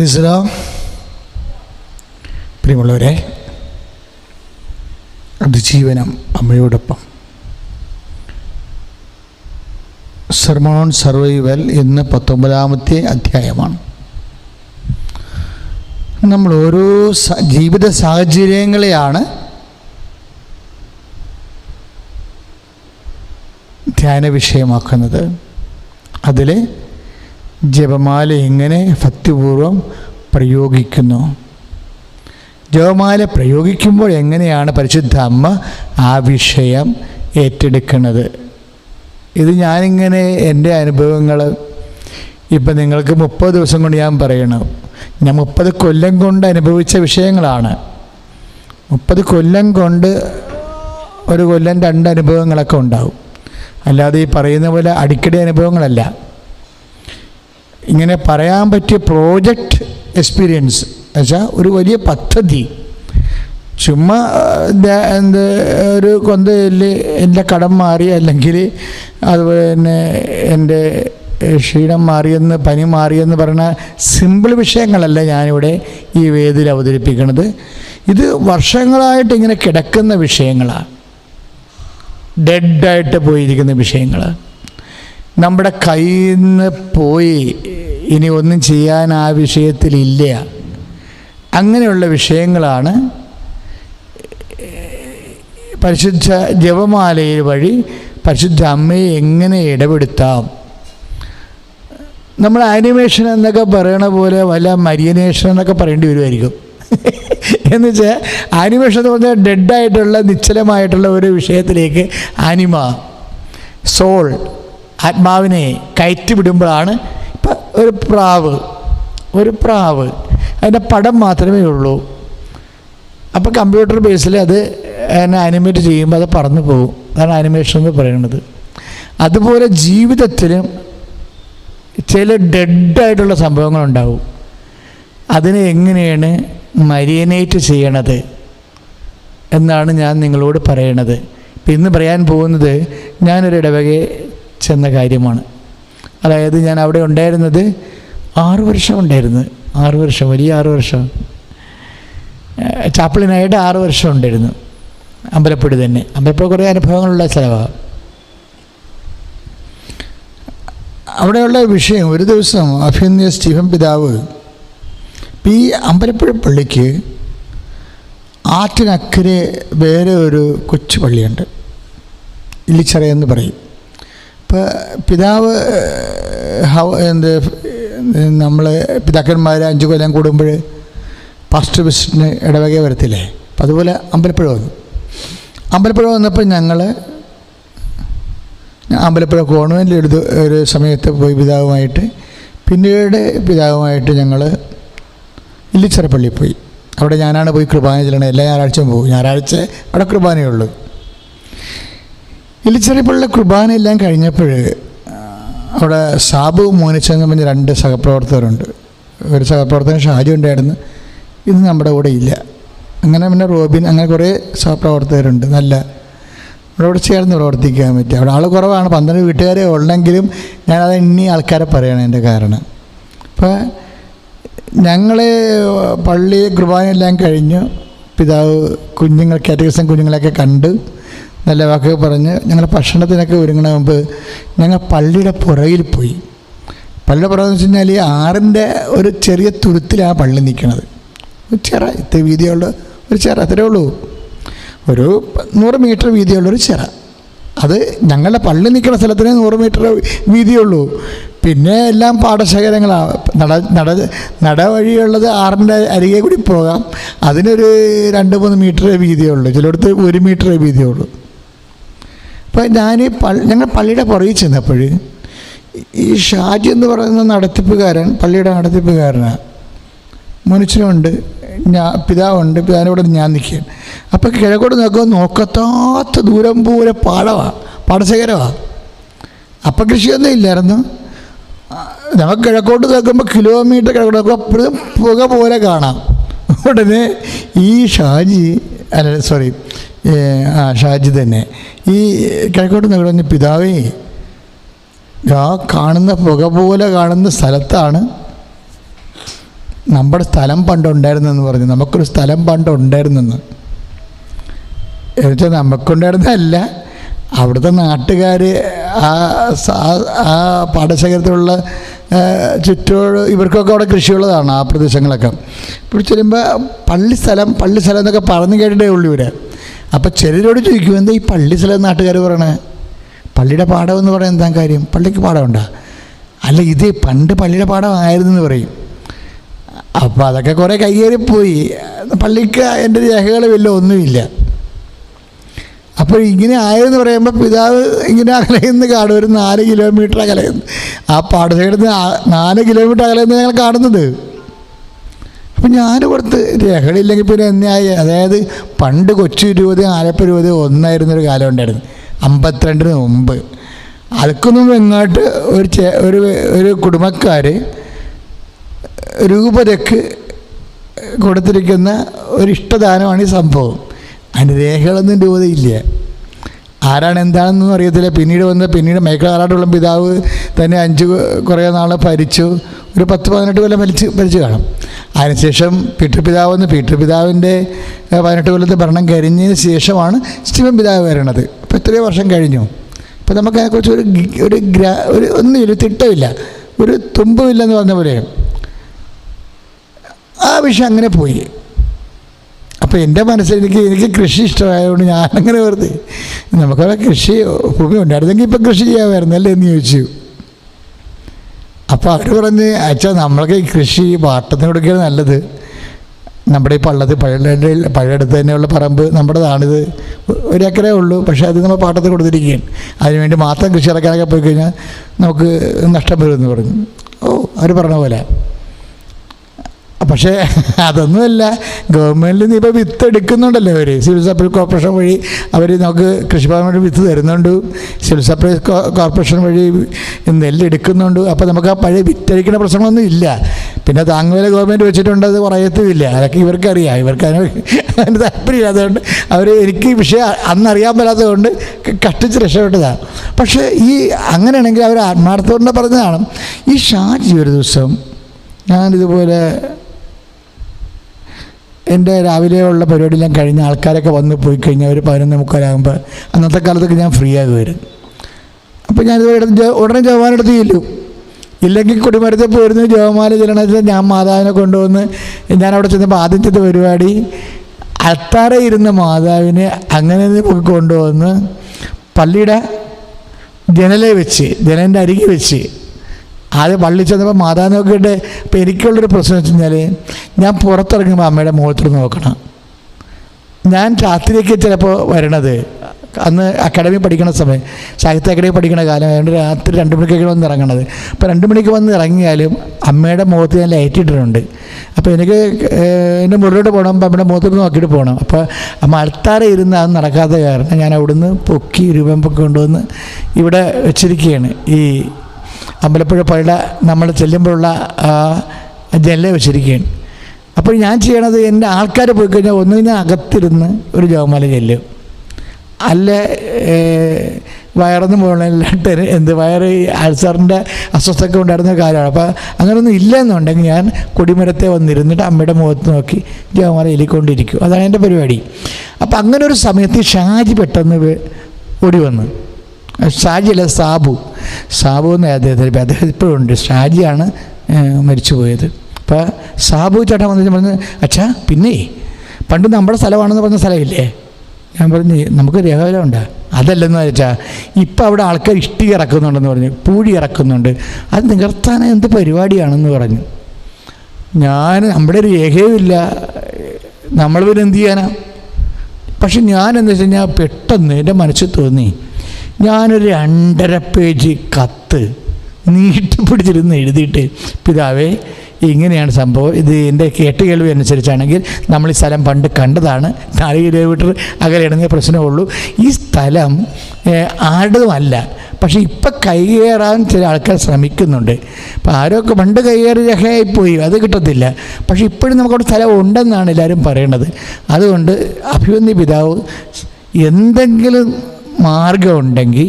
പ്രിസലോ പ്രിയമുള്ളവരെ അതിജീവനം അമ്മയോടൊപ്പം. സർമോൺ സർവൈവൽ ഇന്ന് പത്തൊമ്പതാമത്തെ അധ്യായമാണ്. നമ്മൾ ഓരോ ജീവിത സാഹചര്യങ്ങളെയാണ് ധ്യാന വിഷയമാക്കുന്നത്. അതിൽ ജപമാല എങ്ങനെ ഭക്തിപൂർവം പ്രയോഗിക്കുന്നു. ജപമാല പ്രയോഗിക്കുമ്പോൾ എങ്ങനെയാണ് പരിശുദ്ധ അമ്മ ആ വിഷയം ഏറ്റെടുക്കുന്നത്? ഇത് ഞാനിങ്ങനെ എന്റെ അനുഭവങ്ങൾ ഇപ്പം നിങ്ങൾക്ക് മുപ്പത് ദിവസം കൊണ്ട് ഞാൻ പറയണം. ഞാൻ മുപ്പത് കൊല്ലം കൊണ്ട് അനുഭവിച്ച വിഷയങ്ങളാണ്. മുപ്പത് കൊല്ലം കൊണ്ട് ഒരു കൊല്ലം രണ്ട് അനുഭവങ്ങളൊക്കെ ഉണ്ടാവും. അല്ലാതെ ഈ പറയുന്ന പോലെ അടിക്കടി അനുഭവങ്ങളല്ല. ഇങ്ങനെ പറയാൻ പറ്റിയ പ്രോജക്റ്റ് എക്സ്പീരിയൻസ് എന്നുവെച്ചാൽ ഒരു വലിയ പദ്ധതി. ചുമ്മാ എന്ത് ഒരു കൊന്തയിൽ എന്റെ കടം മാറി അല്ലെങ്കിൽ അതുപോലെ തന്നെ എന്റെ ക്ഷീണം മാറിയെന്ന് പനി മാറിയെന്ന് പറയുന്ന സിമ്പിൾ വിഷയങ്ങളല്ല ഞാനിവിടെ ഈ വേദിയിൽ അവതരിപ്പിക്കുന്നത് ഇത് വർഷങ്ങളായിട്ട് ഇങ്ങനെ കിടക്കുന്ന വിഷയങ്ങളാണ് ഡെഡായിട്ട് പോയിരിക്കുന്ന വിഷയങ്ങൾ നമ്മുടെ കയ്യിൽ നിന്ന് പോയി ഇനി ഒന്നും ചെയ്യാൻ ആ വിഷയത്തിലില്ല. അങ്ങനെയുള്ള വിഷയങ്ങളാണ് പരിശുദ്ധ ജപമാലയിൽ വഴി പരിശുദ്ധ അമ്മയെ എങ്ങനെ ഇടപെടുത്താം. നമ്മൾ ആനിമേഷൻ എന്നൊക്കെ പറയണ പോലെ വല്ല മരിയനേഷൻ എന്നൊക്കെ പറയേണ്ടി വരുമായിരിക്കും. എന്ന് വെച്ചാൽ ആനിമേഷൻ എന്ന് പറഞ്ഞാൽ ഡെഡായിട്ടുള്ള നിശ്ചലമായിട്ടുള്ള ഒരു വിഷയത്തിലേക്ക് ആനിമ സോൾ ആത്മാവിനെ കയറ്റി വിടുമ്പോഴാണ് ഇപ്പം ഒരു പ്രാവ് ഒരു പ്രാവ്. അതിന്റെ പടം മാത്രമേ ഉള്ളൂ. അപ്പോൾ കമ്പ്യൂട്ടർ ബേസിൽ അത് എന്നെ ആനിമേറ്റ് ചെയ്യുമ്പോൾ അത് പറന്നു പോകും. അതാണ് ആനിമേഷൻ എന്ന് പറയുന്നത് അതുപോലെ ജീവിതത്തിലും ചില ഡെഡായിട്ടുള്ള സംഭവങ്ങളുണ്ടാവും. അതിനെ എങ്ങനെയാണ് മരിയനേറ്റ് ചെയ്യണത് എന്നാണ് ഞാൻ നിങ്ങളോട് പറയണത്. ഇപ്പം ഇന്ന് പറയാൻ പോകുന്നത് ഞാനൊരു ഇടവകയെ ചെന്ന കാര്യമാണ്. അതായത് ഞാൻ അവിടെ ഉണ്ടായിരുന്നത് ആറു വർഷം ഉണ്ടായിരുന്നു. ആറു വർഷം വലിയ ആറു വർഷം. ചാപ്പിളിനായിട്ട് ആറ് വർഷം ഉണ്ടായിരുന്നു. അമ്പലപ്പുഴ തന്നെ. അമ്പലപ്പുഴ കുറേ അനുഭവങ്ങളുള്ള സ്ഥലമാണ് അവിടെയുള്ള വിഷയം ഒരു ദിവസം അഭിനന്ദ സ്റ്റീഫൻ പിതാവ് ഈ അമ്പലപ്പുഴ പള്ളിക്ക് ആറ്റിനക്കരെ വേറെ ഒരു കൊച്ചു പള്ളിയുണ്ട്. ഇല്ലിച്ചറയെന്ന് പറയും. പിതാവ് ഹൗ എന്ത് നമ്മൾ പിതാക്കന്മാർ അഞ്ച് കൊല്ലം കൂടുമ്പോൾ പാസ്റ്റർ വിസിറ്റിന് ഇടവക വരത്തില്ലേ? അപ്പം അതുപോലെ അമ്പലപ്പുഴ വന്നു. അമ്പലപ്പുഴ വന്നപ്പോൾ ഞങ്ങൾ അമ്പലപ്പുഴ കോൺവെന്റിൽ എടുത്ത് ഒരു സമയത്ത് പോയി പിതാവുമായിട്ട്. പിന്നീട് പിതാവുമായിട്ട് ഞങ്ങൾ ഇല്ലിച്ചിറപ്പള്ളിയിൽ പോയി. അവിടെ ഞാനാണ് പോയി കുർബാന ചെല്ലണത്. എല്ലാ ഞായറാഴ്ചയും പോകും. ഞായറാഴ്ച അവിടെ കുർബാനയുള്ളൂ ഇല്ലിച്ചിറ പള്ളിയിലെ കുർബാന എല്ലാം കഴിഞ്ഞപ്പോൾ അവിടെ സാബു മോനിച്ചെന്ന് പറഞ്ഞ രണ്ട് സഹപ്രവർത്തകരുണ്ട്. ഒരു സഹപ്രവർത്തകൻ ഷാജു ഉണ്ടായിരുന്നു. ഇന്ന് നമ്മുടെ കൂടെ ഇല്ല. അങ്ങനെ പിന്നെ റോബിൻ അങ്ങനെ കുറേ സഹപ്രവർത്തകരുണ്ട്. നല്ല അവിടെ ചേർന്ന് പ്രവർത്തിക്കാൻ പറ്റും. അവിടെ ആൾ കുറവാണ്. പന്ത്രണ്ട് വീട്ടുകാരെ ഉള്ളെങ്കിലും ഞാനത് ഇനി ആൾക്കാരെ പറയണം എന്റെ കാരണം. അപ്പോൾ ഞങ്ങൾ പള്ളി കുർബാനയെല്ലാം കഴിഞ്ഞു. പിതാവ് കുഞ്ഞുങ്ങൾ കാറ്റഗറിസം കുഞ്ഞുങ്ങളെയൊക്കെ കണ്ട് നല്ല വാക്കുകൾ പറഞ്ഞ് ഞങ്ങൾ ഭക്ഷണത്തിനൊക്കെ ഒരുങ്ങണ മുമ്പ് ഞങ്ങൾ പള്ളിയുടെ പുറകിൽ പോയി. പള്ളിയുടെ പുറകെന്ന് വെച്ച് കഴിഞ്ഞാൽ ഈ ആറിന്റെ ഒരു ചെറിയ തുരുത്തിലാണ് പള്ളി നിൽക്കുന്നത് ഒരു ചിറ ഇത്ര വീതിയുള്ള ഒരു ചിറ അത്രേ ഉള്ളൂ. ഒരു നൂറ് മീറ്റർ വീതിയുള്ള ഒരു ചിറ. അത് ഞങ്ങളുടെ പള്ളി നിൽക്കുന്ന സ്ഥലത്തിന് നൂറ് മീറ്റർ വീതിയുള്ളൂ. പിന്നെ എല്ലാം പാടശേഖരങ്ങളാണ് നട നട നട വഴിയുള്ളത് ആറിന്റെ അരികെ കൂടി പോകാം. അതിനൊരു രണ്ട് മൂന്ന് മീറ്ററേ വീതിയുള്ളൂ. ചിലയിടത്ത് ഒരു മീറ്ററേ വീതിയുള്ളൂ. അപ്പോൾ ഞാൻ ഞങ്ങൾ പള്ളിയുടെ പുറകിൽ ചെന്നപ്പോൾ ഈ ഷാജി എന്ന് പറയുന്ന നടത്തിപ്പുകാരൻ പള്ളിയുടെ നടത്തിപ്പുകാരനാണ് മനുഷ്യനുണ്ട് ഞാൻ പിതാവുണ്ട് പിതാവിനോട് ഞാൻ നിൽക്കുകയാണ്. അപ്പോൾ കിഴക്കോട്ട് നോക്കുമ്പോൾ നോക്കത്താത്ത ദൂരം പോലെ പാടമാണ് പാടശേഖരമാണ് അപ്പം കൃഷിയൊന്നും ഇല്ലായിരുന്നു. നമുക്ക് കിഴക്കോട്ട് നോക്കുമ്പോൾ കിലോമീറ്റർ കിഴക്കോട്ട് നോക്കുമ്പോൾ അപ്പോഴും പുക പോലെ കാണാം. ഉടനെ ഈ ഷാജി അല്ല സോറി ആ ഷാജി തന്നെ. ഈ കിഴക്കോട്ട് നോക്കുന്ന പിതാവേ ആ കാണുന്ന പുക പോലെ കാണുന്ന സ്ഥലത്താണ് നമ്മുടെ സ്ഥലം പണ്ടുണ്ടായിരുന്നെന്ന് പറഞ്ഞു. നമുക്കൊരു സ്ഥലം പണ്ടുണ്ടായിരുന്നെന്ന്. എന്നുവെച്ചാൽ നമുക്കുണ്ടായിരുന്നല്ല അവിടുത്തെ നാട്ടുകാർ ആ ആ- പാടശേഖരത്തിലുള്ള ചുറ്റോട് ഇവർക്കൊക്കെ അവിടെ കൃഷിയുള്ളതാണ് ആ പ്രദേശങ്ങളൊക്കെ. ഇപ്പോൾ ചെല്ലുമ്പോൾ പള്ളി സ്ഥലം പള്ളി സ്ഥലം എന്നൊക്കെ പറഞ്ഞു കേട്ടിട്ടേ ഉള്ളൂ ഇവർ അപ്പോൾ ചിലരോട് ചോദിക്കും എന്താ ഈ പള്ളി സ്ഥലം നാട്ടുകാർ പറയണേ? പള്ളിയുടെ പാടം എന്ന് പറയാൻ എന്താ കാര്യം? പള്ളിക്ക് പാഠമുണ്ടോ? അല്ല ഇത് പണ്ട് പള്ളിയുടെ പാഠം ആയിരുന്നു എന്ന് പറയും. അപ്പോൾ അതൊക്കെ കുറേ കയ്യേറിപ്പോയി പള്ളിക്ക് എന്റെ രേഖകൾ വല്ല ഒന്നുമില്ല. അപ്പോൾ ഇങ്ങനെ ആയെന്ന് പറയുമ്പോൾ പിതാവ് ഇങ്ങനെ അകലെന്ന് കാണും. ഒരു നാല് കിലോമീറ്റർ അകലെന്ന് ആ പാടശേഖരത്തിന് നാല് കിലോമീറ്റർ അകലെന്ന് ഞങ്ങൾ കാണുന്നത്. അപ്പം ഞാൻ കൊടുത്ത് രേഖകളില്ലെങ്കിൽ പിന്നെ എന്നായി അതായത് പണ്ട് കൊച്ചു രൂപത ആലപ്പുഴ രൂപത ഒന്നായിരുന്നൊരു കാലം ഉണ്ടായിരുന്നു അമ്പത്തിരണ്ടിന് മുമ്പ്. അതൊക്കൊന്നും എങ്ങോട്ട് ഒരു ഒരു ഒരു കുടുംബക്കാർ രൂപതയ്ക്ക് കൊടുത്തിരിക്കുന്ന ഒരു ഇഷ്ടദാനമാണ് ഈ സംഭവം. അതിന് രേഖകളൊന്നും രൂപതയില്ല ആരാണ് എന്താണെന്നൊന്നും അറിയത്തില്ല. പിന്നീട് വന്ന പിന്നീട് മൈക്കിളാറാട്ടുള്ള പിതാവ് തന്നെ അഞ്ച് കുറേ നാൾ ഭരിച്ചു. ഒരു പത്ത് പതിനെട്ട് കൊല്ലം ഭരിച്ച് ഭരിച്ചു കാണും. അതിനുശേഷം പിതാവ് എന്ന് പിതാവിന്റെ പതിനെട്ട് കൊല്ലത്തെ ഭരണം കഴിഞ്ഞതിന് ശേഷമാണ് സ്റ്റീവൻ പിതാവ് വരണത്. അപ്പോൾ എത്രയോ വർഷം കഴിഞ്ഞു. അപ്പോൾ നമുക്ക് അതിനെക്കുറിച്ച് ഒരു ഒരു ഗ്രാ ഒരു ഒന്നുമില്ല ഒരു തിട്ടമില്ല ഒരു തുമ്പുമില്ലെന്ന് പറഞ്ഞ പോലെ ആ വിഷയം അങ്ങനെ പോയി. അപ്പോൾ എന്റെ മനസ്സിൽ എനിക്ക് എനിക്ക് കൃഷി ഇഷ്ടമായതുകൊണ്ട് ഞാനങ്ങനെ വെറുതെ നമുക്കവിടെ കൃഷി ഭൂമി ഉണ്ടായിരുന്നെങ്കിൽ ഇപ്പം കൃഷി ചെയ്യാമായിരുന്നു അല്ലേ എന്ന് ചോദിച്ചു. അപ്പോൾ അവർ പറഞ്ഞ് അച്ഛാ നമ്മൾക്ക് ഈ കൃഷി പാട്ടത്തിന് കൊടുക്കുകയാണ് നല്ലത്. നമ്മുടെ ഈ പള്ളത്ത് പഴയ പഴയടുത്ത് തന്നെയുള്ള പറമ്പ് നമ്മുടേതാണിത്. ഒരു ഏക്കറേ ഉള്ളൂ പക്ഷേ അത് നമ്മൾ പാട്ടത്തിൽ കൊടുത്തിരിക്കുകയാണ്. അതിനുവേണ്ടി മാത്രം കൃഷി ഇറക്കാനൊക്കെ പോയി കഴിഞ്ഞാൽ നമുക്ക് നഷ്ടം വരുമെന്ന് പറഞ്ഞു. ഓ അവർ പറഞ്ഞ പോലെ. പക്ഷേ അതൊന്നുമല്ല. ഗവൺമെന്റിൽ നിന്ന് ഇപ്പോൾ വിത്ത് എടുക്കുന്നുണ്ടല്ലോ അവർ സിവിൽ സപ്ലൈ കോർപ്പറേഷൻ വഴി അവർ നമുക്ക് കൃഷിഭവനോട് വിത്ത് തരുന്നുണ്ട്. സിവിൽ സപ്ലൈ കോർപ്പറേഷൻ വഴി നെല്ലെടുക്കുന്നുണ്ട്. അപ്പോൾ നമുക്ക് ആ പഴയ വിറ്റഴിക്കുന്ന പ്രശ്നങ്ങളൊന്നും ഇല്ല. പിന്നെ താങ്ങുവില ഗവൺമെന്റ് വെച്ചിട്ടുണ്ട് അത് പറയത്തുമില്ല. അതൊക്കെ ഇവർക്കറിയാം. ഇവർക്ക് അതിന് അതിന് അതുകൊണ്ട് അവർ എനിക്ക് വിഷയം അന്നറിയാൻ പറ്റാത്തതുകൊണ്ട് കഷ്ടിച്ച് രക്ഷപ്പെട്ടതാണ് പക്ഷേ ഈ അങ്ങനെയാണെങ്കിൽ അവർ ആത്മാർത്ഥത്തോടെ പറഞ്ഞതാണ്. ഈ ഷാജി ഒരു ദിവസം ഞാനിതുപോലെ എന്റെ രാവിലെയുള്ള ഞാൻ കഴിഞ്ഞ ആൾക്കാരൊക്കെ വന്ന് പോയി കഴിഞ്ഞാൽ ഒരു പതിനൊന്ന് മുക്കാലാകുമ്പോൾ അന്നത്തെ കാലത്തൊക്കെ ഞാൻ ഫ്രീ ആകുമായിരുന്നു. അപ്പോൾ ഞാനിത് എടുത്ത് ഉടനെ ജവാനെടുത്ത് ചെല്ലും. ഇല്ലെങ്കിൽ കുടിമരത്തിൽ പോയിരുന്നു ജവമാല ചെല്ലണത്തിൽ ഞാൻ മാതാവിനെ കൊണ്ടുവന്ന് ഞാൻ അവിടെ ചെന്നപ്പോൾ ആദ്യം ചെയ്ത പരിപാടി അത്താറെ ഇരുന്ന മാതാവിനെ അങ്ങനെ പോയി കൊണ്ടുവന്ന് പള്ളിയുടെ ജനലെ വെച്ച് ജനലിന്റെ അരികെ വെച്ച് ആദ്യം പള്ളി ചെന്നപ്പോൾ മാതാ നോക്കിയിട്ട് ഇപ്പം എനിക്കുള്ളൊരു പ്രശ്നം വെച്ച് കഴിഞ്ഞാൽ ഞാൻ പുറത്തിറങ്ങുമ്പോൾ അമ്മയുടെ മുഖത്തോട് നോക്കണം. ഞാൻ രാത്രിയൊക്കെ ചിലപ്പോൾ വരണത്. അന്ന് അക്കാഡമി പഠിക്കുന്ന സമയം സാഹിത്യ അക്കാഡമി പഠിക്കുന്ന കാലം അതുകൊണ്ട് രാത്രി രണ്ട് മണിക്കൊക്കെ വന്ന് ഇറങ്ങണത്. അപ്പോൾ രണ്ട് മണിക്ക് വന്ന് ഇറങ്ങിയാലും അമ്മയുടെ മുഖത്ത് ഞാൻ ലൈറ്റ് ഇട്ടിട്ടുണ്ട്. അപ്പോൾ എനിക്ക് എന്റെ മുറിലോട്ട് പോകണം അപ്പോൾ അമ്മയുടെ മുഖത്തോട്ട് നോക്കിയിട്ട് പോകണം അപ്പോൾ അമ്മ അടുത്താറെ ഇരുന്ന് അത് നടക്കാത്ത കാരണം ഞാൻ അവിടുന്ന് പൊക്കി രൂപം പൊക്കി കൊണ്ടുവന്ന് ഇവിടെ വെച്ചിരിക്കുകയാണ് ഈ അമ്പലപ്പുഴ പള്ള നമ്മൾ ചെല്ലുമ്പോഴുള്ള ജനല വെച്ചിരിക്കുകയാണ്. അപ്പോൾ ഞാൻ ചെയ്യണത് എന്റെ ആൾക്കാർ പോയി കഴിഞ്ഞാൽ ഒന്ന് അകത്തിരുന്ന് ഒരു ജവമാല ചെല്ലും. അല്ല വയറൊന്നും പോകണില്ലാട്ട് എന്ത് വയറ് അൾസറിന്റെ അസ്വസ്ഥത ഉണ്ടായിരുന്ന കാര്യമാണ്. അപ്പോൾ അങ്ങനെയൊന്നും ഇല്ലെന്നുണ്ടെങ്കിൽ ഞാൻ കൊടിമരത്തെ വന്നിരുന്നിട്ട് അമ്മയുടെ മുഖത്ത് നോക്കി ജവമാല എലിക്കൊണ്ടിരിക്കും. അതാണ് എന്റെ പരിപാടി. അപ്പോൾ അങ്ങനെ ഒരു സമയത്ത് ഷാജി പെട്ടെന്ന് ഓടി വന്നു. ഷാജി അല്ല സാബു. സാബു എന്ന് അദ്ദേഹത്തിന് പേര്. അദ്ദേഹം ഇപ്പോഴും ഉണ്ട്. ഷാജിയാണ് മരിച്ചു പോയത് അപ്പോൾ സാബു ചേട്ടൻ വന്നിട്ട് പറഞ്ഞു അച്ഛാ പിന്നെ? പണ്ട് നമ്മുടെ സ്ഥലമാണെന്ന് പറഞ്ഞ സ്ഥലമില്ലേ? ഞാൻ പറഞ്ഞു നമുക്ക് രേഖകളുണ്ട് അതല്ലെന്ന് വെച്ചാൽ ഇപ്പം അവിടെ ആൾക്കാർ ഇഷ്ടി ഇറക്കുന്നുണ്ടെന്ന് പറഞ്ഞു. പൂഴി ഇറക്കുന്നുണ്ട്. അത് നികർത്താൻ എന്ത് പരിപാടിയാണെന്ന് പറഞ്ഞു. ഞാൻ നമ്മുടെ രേഖയുമില്ല നമ്മൾ പിന്നെ എന്ത് ചെയ്യാനാ? പക്ഷെ ഞാൻ എന്താ വെച്ച് കഴിഞ്ഞാൽ പെട്ടെന്ന് എന്റെ മനസ്സിൽ തോന്നി ഞാനൊരു രണ്ടര പേജ് കത്ത് നീട്ടിപ്പിടിച്ചിരുന്ന് എഴുതിയിട്ട് പിതാവേ ഇങ്ങനെയാണ് സംഭവം. ഇത് എന്റെ കേട്ടുകേൾവി അനുസരിച്ചാണെങ്കിൽ നമ്മൾ ഈ സ്ഥലം പണ്ട് കണ്ടതാണ്. നാല് കിലോമീറ്റർ അകലെ ഇടങ്ങിയ പ്രശ്നമുള്ളൂ ഈ സ്ഥലം ആരുടേതുമല്ല പക്ഷേ ഇപ്പം കൈകേറാൻ ചില ആൾക്കാർ ശ്രമിക്കുന്നുണ്ട്. അപ്പോൾ ആരൊക്കെ പണ്ട് കൈകയറി രഹയായിപ്പോയി അത് കിട്ടത്തില്ല. പക്ഷേ ഇപ്പോഴും നമുക്കവിടെ സ്ഥലം ഉണ്ടെന്നാണ് എല്ലാവരും പറയണത്. അതുകൊണ്ട് അഭിമന്യ പിതാവ് എന്തെങ്കിലും മാർഗമുണ്ടെങ്കിൽ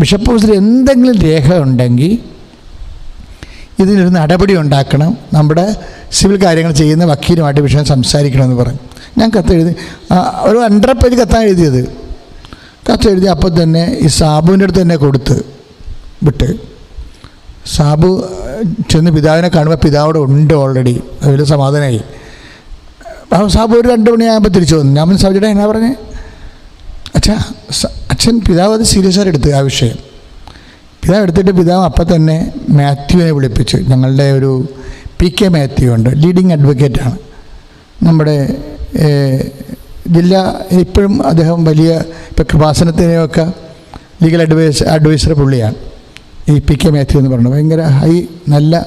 ബിഷപ്പ് ഹൗസിൽ എന്തെങ്കിലും രേഖ ഉണ്ടെങ്കിൽ ഇതിനൊരു നടപടി ഉണ്ടാക്കണം. നമ്മുടെ സിവിൽ കാര്യങ്ങൾ ചെയ്യുന്ന വക്കീലുമായിട്ട് വിഷയം സംസാരിക്കണമെന്ന് പറഞ്ഞു ഞാൻ കത്ത് എഴുതി ഒരു അണ്ടർ പേജ് കത്താണ് എഴുതിയത്. കത്ത് എഴുതി അപ്പോൾ തന്നെ ഈ സാബുവിന്റെ അടുത്ത് തന്നെ കൊടുത്ത് വിട്ട്. സാബു ചെന്ന് പിതാവിനെ കാണുമ്പോൾ പിതാവോടെ ഉണ്ട് ഓൾറെഡി അതിൽ സമാധാനമായി. സാബു ഒരു രണ്ട് മണിയാകുമ്പോൾ തിരിച്ചു വന്നു. ഞാൻ സാബുജിയുടെ എന്നാ പറഞ്ഞേ? അച്ഛാ അച്ഛൻ പിതാവ് അത് സീരിയസ് ആയിട്ട് എടുത്തു ആ വിഷയം. പിതാവ് എടുത്തിട്ട് പിതാവ് അപ്പം തന്നെ മാത്യുവിനെ വിളിപ്പിച്ചു. ഞങ്ങളുടെ ഒരു പി കെ മാത്യു ഉണ്ട് ലീഡിങ് അഡ്വക്കേറ്റാണ് നമ്മുടെ ജില്ലാ ഇപ്പോഴും അദ്ദേഹം വലിയ ഇപ്പം കൃപാസനത്തിനെയൊക്കെ ലീഗൽ അഡ്വൈസ് അഡ്വൈസർ പുള്ളിയാണ്. ഈ പി കെ മാത്യു എന്ന് പറയുന്നത് ഭയങ്കര ഹൈ നല്ല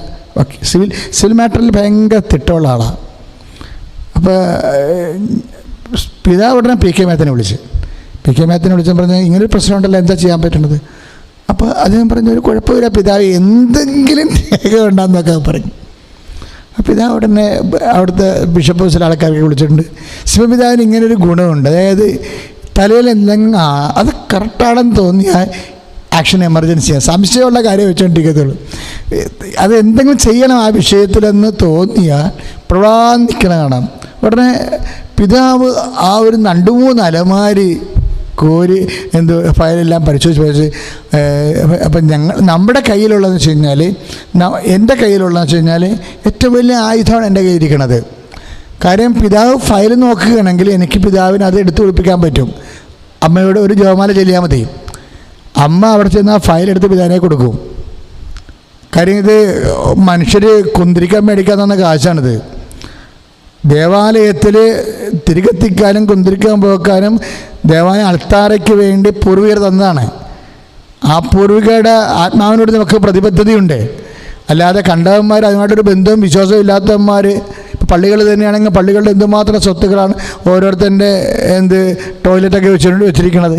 സിവിൽ സിവിൽ മാറ്ററിൽ ഭയങ്കര തിട്ടമുള്ള ആളാണ് അപ്പോൾ പിതാവ് ഉടനെ പി കെ മാത്യുവിനെ വിളിച്ച്. പി കെ മാത്തിനെ വിളിച്ചാൽ പറഞ്ഞു ഇങ്ങനൊരു പ്രശ്നമുണ്ടല്ലോ എന്താ ചെയ്യാൻ പറ്റുന്നത്? അപ്പോൾ അദ്ദേഹം പറഞ്ഞു ഒരു കുഴപ്പമില്ല പിതാവ് എന്തെങ്കിലും രേഖ ഉണ്ടാകുന്നൊക്കെ പറഞ്ഞു. പിതാവ് ഉടനെ അവിടുത്തെ ബിഷപ്പ് ഹൗസിലെ ആൾക്കാർക്ക് വിളിച്ചിട്ടുണ്ട്. ശിവപിതാവിന് ഇങ്ങനൊരു ഗുണമുണ്ട് അതായത് തലയിൽ എന്തെങ്കിലും അത് കറക്റ്റാണെന്ന് തോന്നിയാൽ ആക്ഷൻ എമർജൻസിയാണ് സംശയമുള്ള കാര്യം വെച്ചുകൊണ്ടിരിക്കത്തുള്ളൂ അത് എന്തെങ്കിലും ചെയ്യണം ആ വിഷയത്തിലെന്ന് തോന്നിയാൽ പ്രവാഹം നിൽക്കണ കാണാം. ഉടനെ പിതാവ് ആ ഒരു രണ്ട് മൂന്ന് അലമാരി കോരി എന്ത് ഫയലെല്ലാം പരിശോധിച്ച് പരിശോധിച്ച് അപ്പം ഞങ്ങൾ നമ്മുടെ കയ്യിലുള്ളതെന്ന് വെച്ച് കഴിഞ്ഞാൽ എന്റെ കയ്യിലുള്ളതെന്ന് വെച്ച് കഴിഞ്ഞാൽ ഏറ്റവും വലിയ ആയുധമാണ് എന്റെ കയ്യിലിരിക്കണത്. കാര്യം പിതാവ് ഫയൽ നോക്കുകയാണെങ്കിൽ എനിക്ക് പിതാവിന് അത് എടുത്തു ഒളിപ്പിക്കാൻ പറ്റും. അമ്മയോട് ഒരു ജോമാല ചെല്ലിയാൽ മതി. അമ്മ അവിടെ ചെന്ന് ആ ഫയൽ എടുത്ത് പിതാവിനെ കൊടുക്കും. കാര്യം ഇത് മനുഷ്യർ കുന്തിരിക്കാൻ മേടിക്കാൻ തന്ന കാശാണിത് ദേവാലയത്തിൽ തിരികെത്തിക്കാനും കുന്തിരിക്കാൻ പോക്കാനും ദേവാലയ അൾത്താറയ്ക്ക് വേണ്ടി പൂർവികർ തന്നതാണ്. ആ പൂർവികയുടെ ആത്മാവിനോട് നമുക്ക് പ്രതിബദ്ധതയുണ്ട്. അല്ലാതെ കണ്ടവന്മാർ അതുമായിട്ടൊരു ബന്ധവും വിശ്വാസവും ഇല്ലാത്തവന്മാർ പള്ളികൾ തന്നെയാണെങ്കിൽ പള്ളികളുടെ എന്തുമാത്രം സ്വത്തുക്കളാണ് ഓരോരുത്തന്റെ എന്ത് ടോയ്ലറ്റൊക്കെ വെച്ചിട്ടുണ്ട് വെച്ചിരിക്കുന്നത്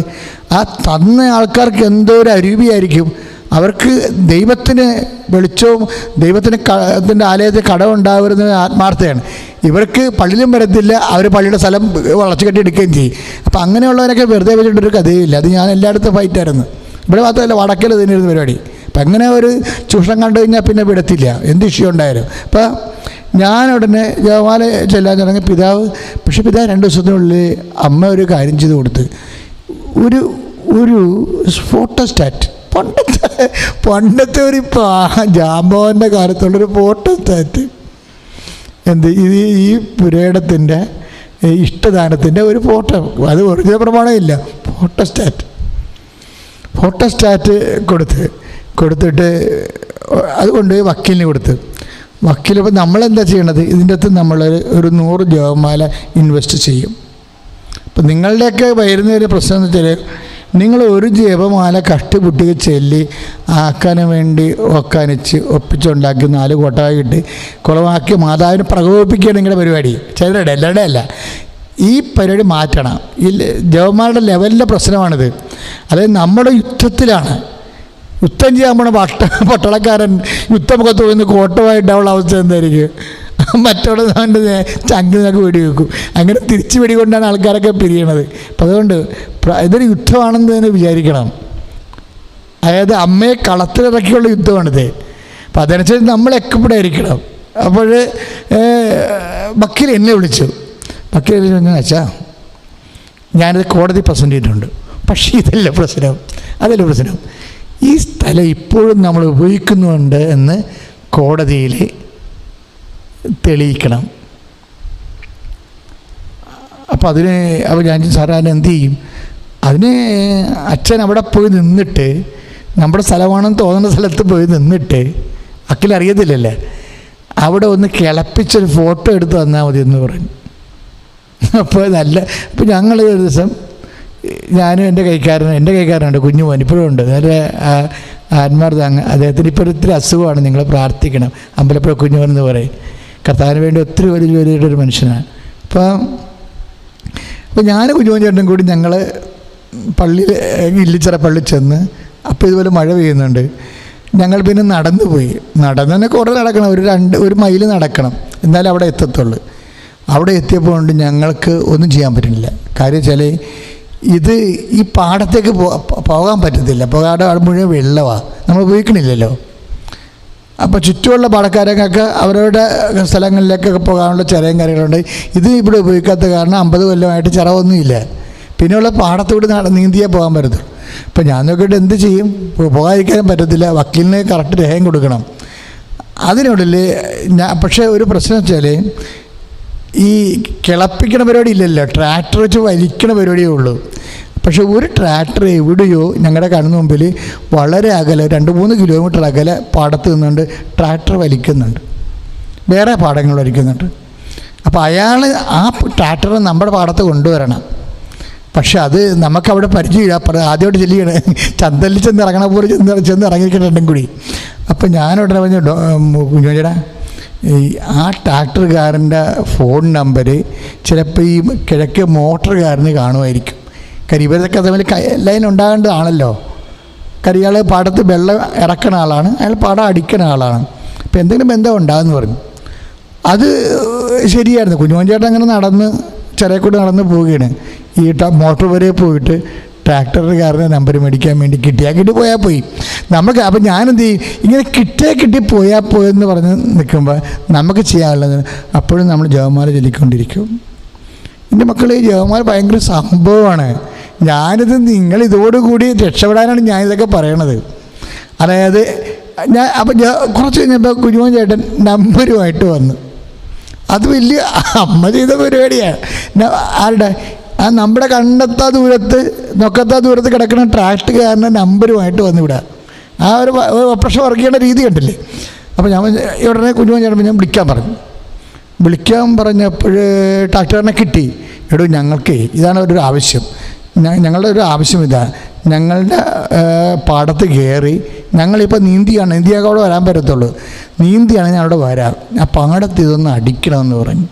ആ തന്ന ആൾക്കാർക്ക് എന്തോ ഒരു അരുവിയായിരിക്കും. അവർക്ക് ദൈവത്തിന് വെളിച്ചവും ദൈവത്തിന് ഇതിന്റെ ആലയത്തിൽ കടമുണ്ടാവുന്നത് ആത്മാർത്ഥയാണ് ഇവർക്ക് പള്ളിയിലും വരത്തില്ല അവർ പള്ളിയുടെ സ്ഥലം വളച്ചു കെട്ടി എടുക്കുകയും ചെയ്യും. അപ്പം അങ്ങനെയുള്ളവരൊക്കെ വെറുതെ വെച്ചിട്ടൊരു കഥയില്ല അത് ഞാൻ എല്ലായിടത്തും ഫൈറ്റായിരുന്നു. ഇവിടെ മാത്രമല്ല വടക്കൽ തന്നെയായിരുന്നു പരിപാടി. അപ്പം അങ്ങനെ ഒരു ചൂഷണം കണ്ടു കഴിഞ്ഞാൽ പിന്നെ വിടത്തില്ല. എന്ത് ഇഷ്യൂ ഉണ്ടായാലും. അപ്പം ഞാൻ ഉടനെ ജവമാല ചെല്ലാൻ തുടങ്ങി. പിതാവ് പക്ഷെ പിതാവ് രണ്ട് ദിവസത്തിനുള്ളിൽ അമ്മ ഒരു കാര്യം ചെയ്ത് കൊടുത്ത്. ഒരു ഒരു ഫോട്ടോസ്റ്റാറ്റ് പണ്ടത്തെ പണ്ടത്തെ ഒരു പാ- ജാമ്പവന്റെ കാലത്തുള്ളൊരു ഫോട്ടോസ്റ്റാറ്റ് എന്ത് ഇത് ഈ പുരേടത്തിന്റെ ഇഷ്ടദാനത്തിന്റെ ഒരു ഫോട്ടോ. അത് ഒറിജിനൽ പ്രമാണമില്ല. ഫോട്ടോസ്റ്റാറ്റ് ഫോട്ടോസ്റ്റാറ്റ് കൊടുത്ത് കൊടുത്തിട്ട് അത് കൊണ്ടുപോയി വക്കീലിന് കൊടുത്ത്. വക്കീൽ ഇപ്പം നമ്മളെന്താ ചെയ്യണത്? ഇതിന്റെ അകത്ത് നമ്മൾ ഒരു നൂറ് ജോമാല ഇൻവെസ്റ്റ് ചെയ്യും. അപ്പം നിങ്ങളുടെയൊക്കെ വരുന്ന ഒരു പ്രശ്നം എന്ന് വെച്ചാൽ നിങ്ങൾ ഒരു ജപമാല കഷ്ടിപുട്ടി ചെല്ലി ആക്കാൻ വേണ്ടി ഒക്കാനിച്ച് ഒപ്പിച്ചുണ്ടാക്കി നാല് കൊട്ടായിട്ട് കുളമാക്കി മാതാവിനെ പ്രകോപിപ്പിക്കുകയാണ് നിങ്ങളുടെ പരിപാടി. ചിലരുടെ എല്ലാവരുടെ അല്ല. ഈ പരിപാടി മാറ്റണം. ഈ ജവന്മാരുടെ ലെവലിന്റെ പ്രശ്നമാണിത്. അതായത് നമ്മുടെ യുദ്ധത്തിലാണ്. യുദ്ധം ചെയ്യാൻ പോണ പട്ട പട്ടളക്കാരൻ യുദ്ധമുഖത്ത് പോയി കോട്ടമായിട്ടുള്ള അവസ്ഥ എന്തായിരിക്കും? മറ്റവിടെ അവന്റെ ചങ്ക് നിന്നൊക്കെ വെടി വെക്കും. അങ്ങനെ തിരിച്ച് വെടികൊണ്ടാണ് ആൾക്കാരൊക്കെ പിരിയണത്. അപ്പം അതുകൊണ്ട് ഇതൊരു യുദ്ധമാണെന്ന് തന്നെ വിചാരിക്കണം. അതായത് അമ്മയെ കളത്തിലിറക്കിയുള്ള യുദ്ധമാണിത്. അപ്പം അതനുസരിച്ച് നമ്മൾ എക്കപ്പെടെ ഇരിക്കണം അപ്പോൾ വക്കീൽ എന്നെ വിളിച്ചു. വക്കീൽ വിളിച്ചു അച്ഛാ ഞാനിത് കോടതി പ്രസന്റ് ചെയ്തിട്ടുണ്ട്. പക്ഷേ ഇതല്ല പ്രശ്നം. അതല്ല പ്രശ്നം. ഈ സ്ഥലം ഇപ്പോഴും നമ്മൾ ഉപയോഗിക്കുന്നുണ്ട് എന്ന് കോടതിയിൽ തെളിയിക്കണം. അപ്പോൾ അതിന് അപ്പോൾ ഞാൻ സാറാൻ എന്ത് ചെയ്യും? അതിന് അച്ഛൻ അവിടെ പോയി നിന്നിട്ട് നമ്മുടെ സ്ഥലമാണെന്ന് തോന്നുന്ന സ്ഥലത്ത് പോയി നിന്നിട്ട് അക്കിൽ അറിയത്തില്ലല്ലേ? അവിടെ ഒന്ന് കിളപ്പിച്ചൊരു ഫോട്ടോ എടുത്ത് തന്നാൽ മതി എന്ന് പറഞ്ഞു. അപ്പോൾ നല്ല അപ്പോൾ ഞങ്ങൾ ഒരു ദിവസം ഞാനും എന്റെ കൈക്കാരൻ എന്റെ കൈക്കാരനുണ്ട് കുഞ്ഞു മോൻ ഇപ്പോഴും ഉണ്ട്. നല്ല ആത്മാർത്ഥ അദ്ദേഹത്തിന് ഇപ്പോൾ ഒത്തിരി അസുഖമാണ് നിങ്ങൾ പ്രാർത്ഥിക്കണം. അമ്പലപ്പുഴ കുഞ്ഞുമോൻ എന്ന് പറയും. കർത്താവിന് വേണ്ടി ഒത്തിരി വലിയ ജോലിയുടെ ഒരു മനുഷ്യനാണ്. അപ്പം അപ്പം ഞാൻ കുഞ്ഞുമോൻ ചേട്ടനും കൂടി ഞങ്ങൾ പള്ളിയിൽ ഇല്ലിച്ചിറ പള്ളി ചെന്ന് അപ്പോൾ ഇതുപോലെ മഴ പെയ്യുന്നുണ്ട്. ഞങ്ങൾ പിന്നെ നടന്നു പോയി. നടന്നു തന്നെ കുറേ നടക്കണം. ഒരു രണ്ട് ഒരു മൈൽ നടക്കണം. എന്നാലേ അവിടെ എത്തത്തുള്ളൂ. അവിടെ എത്തിയപ്പോൾ കൊണ്ട് ഞങ്ങൾക്ക് ഒന്നും ചെയ്യാൻ പറ്റുന്നില്ല. കാര്യം വെച്ചാൽ ഇത് ഈ പാടത്തേക്ക് പോകാൻ പറ്റത്തില്ല. അവിടെ മുഴുവൻ വെള്ളമാണ് നമ്മൾ ഉപയോഗിക്കണില്ലല്ലോ. അപ്പോൾ ചുറ്റുമുള്ള പണക്കാരങ്ങൾക്ക് അവരവരുടെ സ്ഥലങ്ങളിലേക്കൊക്കെ പോകാനുള്ള ചിറയും കാര്യങ്ങളുണ്ട്. ഇത് ഇവിടെ ഉപയോഗിക്കാത്ത കാരണം അമ്പത് കൊല്ലമായിട്ട് ചിറവൊന്നുമില്ല. പിന്നെയുള്ള പാടത്തോട് നീന്തിയേ പോകാൻ പറ്റത്തുള്ളൂ. ഇപ്പം ഞാൻ നോക്കിയിട്ട് എന്ത് ചെയ്യും? പോകാതിരിക്കാനും പറ്റത്തില്ല. വക്കീലിന് കറക്റ്റ് രേഖയും കൊടുക്കണം. അതിനുള്ളിൽ ഞാൻ പക്ഷേ ഒരു പ്രശ്നം വെച്ചാൽ ഈ കിളപ്പിക്കണ പരിപാടി ഇല്ലല്ലോ. ട്രാക്ടർ വെച്ച് വലിക്കണ പരിപാടിയേ ഉള്ളൂ. പക്ഷെ ഒരു ട്രാക്ടർ എവിടെയോ ഞങ്ങളുടെ കണ്ണു മുമ്പിൽ വളരെ അകലെ രണ്ട് മൂന്ന് കിലോമീറ്റർ അകലെ പാടത്ത് നിന്നുകൊണ്ട് ട്രാക്ടർ വലിക്കുന്നുണ്ട്. വേറെ പാടങ്ങൾ വലിക്കുന്നുണ്ട്. അപ്പോൾ അയാൾ ആ ട്രാക്ടർ നമ്മുടെ പാടത്ത് കൊണ്ടുവരണം. പക്ഷെ അത് നമുക്കവിടെ പരിചയമില്ല. ആദ്യമായിട്ട് ചെല്ലുകയാണ് ചന്തലിൽ ചെന്ന് ഇറങ്ങണ പോലെ ചെന്ന് ചെന്ന് ഇറങ്ങിയിട്ടുണ്ടെങ്കിൽ കൂടി. അപ്പം ഞാൻ ഉടനെ പറഞ്ഞു കുഞ്ഞുചേടാ ഈ ആ ട്രാക്ടർകാരന്റെ ഫോൺ നമ്പർ ചിലപ്പോൾ ഈ കിഴക്ക് മോട്ടറുകാരന് കാണുമായിരിക്കും. കാര്യം ഇവരൊക്കെ തമ്മിൽ ലൈൻ ഉണ്ടാകേണ്ടതാണല്ലോ. കരിയാൾ പാടത്ത് വെള്ളം ഇറക്കണ ആളാണ് അയാൾ പാടം അടിക്കണ ആളാണ്. അപ്പോൾ എന്തെങ്കിലും ബന്ധം ഉണ്ടാകുമെന്ന് പറഞ്ഞു. അത് ശരിയായിരുന്നു. കുഞ്ഞുമോൻ ചേട്ടൻ അങ്ങനെ നടന്ന് ചെറിയ കൂടെ നടന്ന് പോവുകയാണ്. ഈ മോട്ടോർ വരെ പോയിട്ട് ട്രാക്ടറുകാരന്റെ നമ്പർ മേടിക്കാൻ വേണ്ടി കിട്ടിയാൽ കിട്ടി പോയാൽ പോയി. നമുക്ക് അപ്പം ഞാനെന്ത് ചെയ്യും? ഇങ്ങനെ കിട്ടിയാൽ കിട്ടി പോയാൽ പോയെന്ന് പറഞ്ഞ് നിൽക്കുമ്പോൾ നമുക്ക് ചെയ്യാനുള്ളത് അപ്പോഴും നമ്മൾ ജവമാല ചൊല്ലിക്കൊണ്ടിരിക്കും. എന്റെ മക്കൾ ഈ ജവമാല ഭയങ്കര സംഭവമാണ്. ഞാനിത് നിങ്ങൾ ഇതോടുകൂടി രക്ഷപ്പെടാനാണ് ഞാനിതൊക്കെ പറയണത്. അതായത് ഞാൻ അപ്പം കുറച്ച് കഴിഞ്ഞപ്പോൾ കുഞ്ഞുമോൻ ചേട്ടൻ നമ്പരുമായിട്ട് വന്നു. അത് വലിയ അമ്മ ചെയ്ത പരിപാടിയാണ്. ആരുടെ? ആ നമ്മുടെ കണ്ടെത്താ ദൂരത്ത് നൊക്കത്താ ദൂരത്ത് കിടക്കുന്ന ട്രാക്ടുകാരന്റെ നമ്പരുമായിട്ട് വന്നു ഇവിടെ. ആ ഒരു ഓപ്പറേഷൻ വർക്ക് ചെയ്യേണ്ട രീതി കണ്ടില്ലേ? അപ്പോൾ ഞാൻ ഉടനെ കുഞ്ഞുമോൻ ചേട്ടൻ ഞാൻ വിളിക്കാൻ പറഞ്ഞു. വിളിക്കാൻ പറഞ്ഞപ്പോൾ ട്രാക്ടറിനെ കിട്ടി. എടോ ഞങ്ങൾക്ക് ഇതാണ് ഒരു ആവശ്യം. ഞങ്ങളുടെ ഒരു ആവശ്യം ഇതാണ് ഞങ്ങളുടെ പാടത്ത് കയറി ഞങ്ങളിപ്പോൾ നീന്തിയാണ്. നീന്തിയൊക്കെ അവിടെ വരാൻ പറ്റത്തുള്ളൂ. നീന്തിയാണ് ഞാൻ അവിടെ വരാം. ആ പാടത്ത് ഇതൊന്ന് അടിക്കണമെന്ന് പറഞ്ഞു.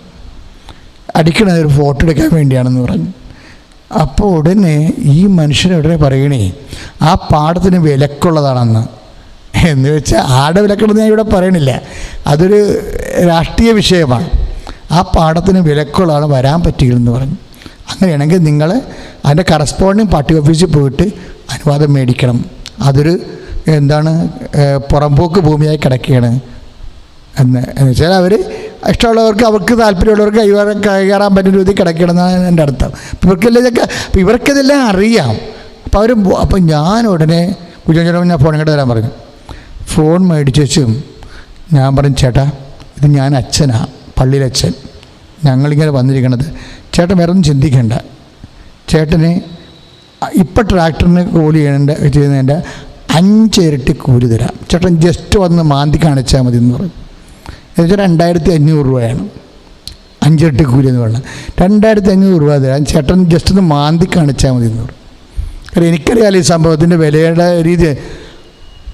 അടിക്കണത് ഒരു ഫോട്ടോ എടുക്കാൻ വേണ്ടിയാണെന്ന് പറഞ്ഞു. അപ്പോൾ ഉടനെ ഈ മനുഷ്യൻ ഉടനെ പറയണേ ആ പാടത്തിന് വിലക്കുള്ളതാണെന്ന്. എന്ന് വെച്ചാൽ ആടെ വിലക്കുള്ളത് ഞാൻ ഇവിടെ പറയണില്ല. അതൊരു രാഷ്ട്രീയ വിഷയമാണ്. ആ പാടത്തിന് വിലക്കുള്ളതാണ് വരാൻ പറ്റില്ലെന്ന് പറഞ്ഞു. അങ്ങനെയാണെങ്കിൽ നിങ്ങൾ അതിന്റെ കറസ്പോണ്ടിങ് പാർട്ടി ഓഫീസിൽ പോയിട്ട് അനുവാദം മേടിക്കണം. അതൊരു എന്താണ് പുറംപോക്ക് ഭൂമിയായി കിടക്കുകയാണ്. എന്ന് വെച്ചാൽ അവർ ഇഷ്ടമുള്ളവർക്ക് അവർക്ക് താല്പര്യമുള്ളവർക്ക് കൈകാരം കൈകാറാൻ പറ്റുന്ന രീതിയിൽ കിടക്കണമെന്നാണ് എന്റെ അർത്ഥം. ഇവർക്കെല്ലാം ഇതൊക്കെ അപ്പോൾ ഇവർക്കിതെല്ലാം അറിയാം. അപ്പോൾ അവർ അപ്പം ഞാൻ ഉടനെ കുഞ്ഞുചേട്ടൻ ഞാൻ ഫോൺ ഇങ്ങോട്ട് തരാൻ പറഞ്ഞു. ഫോൺ മേടിച്ച് വെച്ചും ഞാൻ പറഞ്ഞു ചേട്ടാ ഇത് ഞാൻ അച്ഛനാണ് പള്ളിയിലച്ഛൻ ഞങ്ങളിങ്ങനെ വന്നിരിക്കണത് ചേട്ടൻ വേറെ ഒന്നും ചിന്തിക്കേണ്ട. ചേട്ടന് ഇപ്പം ട്രാക്ടറിന് കൂലി ചെയ്യേണ്ട ചെയ്യുന്നതിന്റെ അഞ്ചിരട്ടി കൂലി തരാം. ചേട്ടൻ ജസ്റ്റ് വന്ന് മാന്തി കാണിച്ചാൽ മതി എന്ന് പറയും. എന്നുവെച്ചാൽ രണ്ടായിരത്തി അഞ്ഞൂറ് രൂപയാണ്. അഞ്ചിരട്ടി കൂലി എന്ന് പറഞ്ഞാൽ. രണ്ടായിരത്തി അഞ്ഞൂറ് രൂപ തരാം. ചേട്ടൻ ജസ്റ്റ് ഒന്ന് മാന്തി കാണിച്ചാൽ മതി എന്ന് പറയും. കാരണം എനിക്കറിയാലോ ഈ സംഭവത്തിന്റെ വിലയുടെ രീതി.